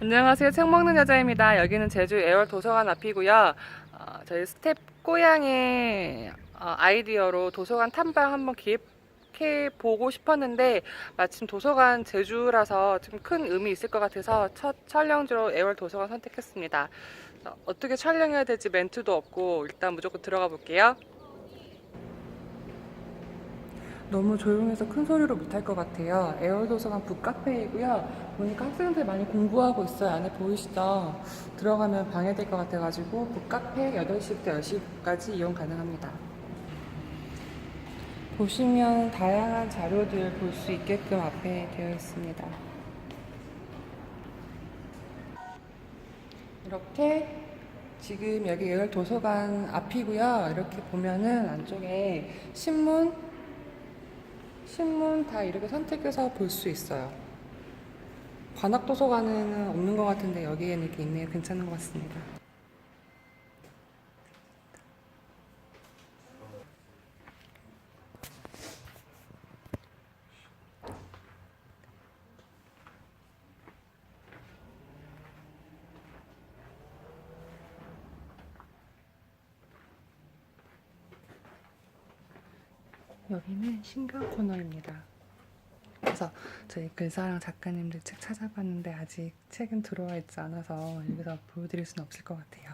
안녕하세요. 책 먹는 여자입니다. 여기는 제주 애월 도서관 앞이고요. 어, 저희 스텝 꼬양의 어, 아이디어로 도서관 탐방 한번 기획해 보고 싶었는데 마침 도서관 제주라서 좀 큰 의미 있을 것 같아서 첫 촬영지로 애월 도서관 선택했습니다. 어, 어떻게 촬영해야 될지 멘트도 없고 일단 무조건 들어가 볼게요. 너무 조용해서 큰 소리로 못할 것 같아요. 에어도서관 북카페이고요. 보니까 학생들 많이 공부하고 있어요. 안에 보이시죠? 들어가면 방해될 것 같아가지고 북카페 8시부터 10시까지 이용 가능합니다. 보시면 다양한 자료들 볼 수 있게끔 앞에 되어 있습니다. 이렇게 지금 여기 도서관 앞이고요. 이렇게 보면은 안쪽에 신문 신문 다 이렇게 선택해서 볼 수 있어요. 관악도서관에는 없는 것 같은데 여기에는 이렇게 있네요. 괜찮은 것 같습니다. 여기는 신간 코너입니다. 그래서 저희 글사랑 작가님들 책 찾아봤는데 아직 책은 들어와 있지 않아서 여기서 보여드릴 수는 없을 것 같아요.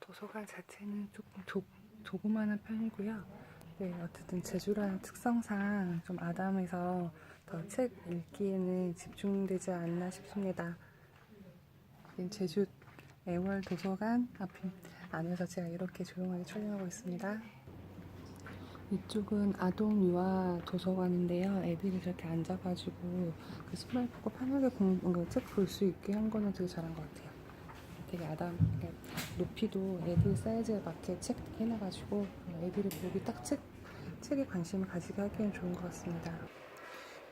도서관 자체는 조금 조, 조그마한 편이고요. 네, 어쨌든 제주라는 특성상 좀 아담해서 더 책 읽기에는 집중되지 않나 싶습니다. 여긴 제주 애월 도서관 앞 안에서 제가 이렇게 조용하게 촬영하고 있습니다. 이쪽은 아동 유아 도서관인데요. 애들이 저렇게 앉아가지고 그 신발 벗고 편하게 책볼 수 있게 한 거는 되게 잘한 것 같아요. 되게 아담, 이렇게 높이도 애들 사이즈에 맞게 책 해놔가지고 애들이 보기 딱 책, 책에 관심을 가지게 하기엔 좋은 것 같습니다.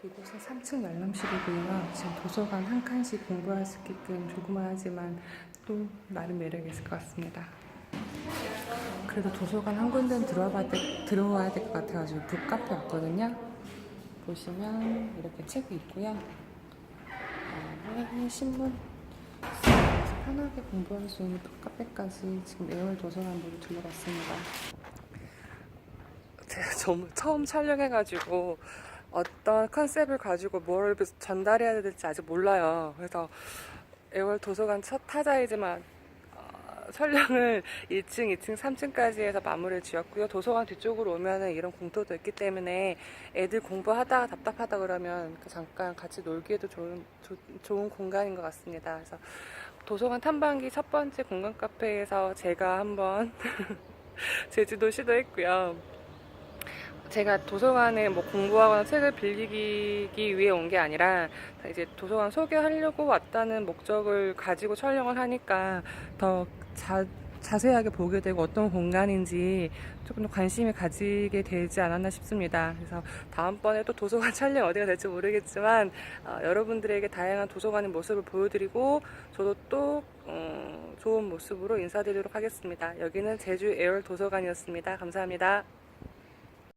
이곳은 3층 열람실이고요. 지금 도서관 한 칸씩 공부할 수 있게끔 조그마하지만 또 나름 매력이 있을 것 같습니다. 그래도 도서관 한 군데는 들어와야 될, 것 같아가지고 북카페 왔거든요. 보시면 이렇게 책이 있고요. 어, 신문 편하게 공부할 수 있는 북카페까지 지금 애월 도서관 모두 둘러봤습니다. 제가 좀 처음 촬영해가지고 어떤 컨셉을 가지고 뭘 전달해야 될지 아직 몰라요. 그래서 애월 도서관 첫 타자이지만 어, 촬영을 1층, 2층, 3층까지 해서 마무리를 지었고요. 도서관 뒤쪽으로 오면은 이런 공터도 있기 때문에 애들 공부하다가 답답하다 그러면 그 잠깐 같이 놀기에도 좋은, 조- 좋은 공간인 것 같습니다. 그래서 도서관 탐방기 첫 번째 공간 카페에서 제가 한번 제주도 시도했고요. 제가 도서관에 뭐 공부하거나 책을 빌리기 위해 온 게 아니라 이제 도서관 소개하려고 왔다는 목적을 가지고 촬영을 하니까 더 자, 자세하게 보게 되고 어떤 공간인지 조금 더 관심이 가지게 되지 않았나 싶습니다. 그래서 다음번에 또 도서관 촬영 어디가 될지 모르겠지만 어, 여러분들에게 다양한 도서관의 모습을 보여드리고 저도 또 어, 좋은 모습으로 인사드리도록 하겠습니다. 여기는 제주 에얼 도서관이었습니다. 감사합니다.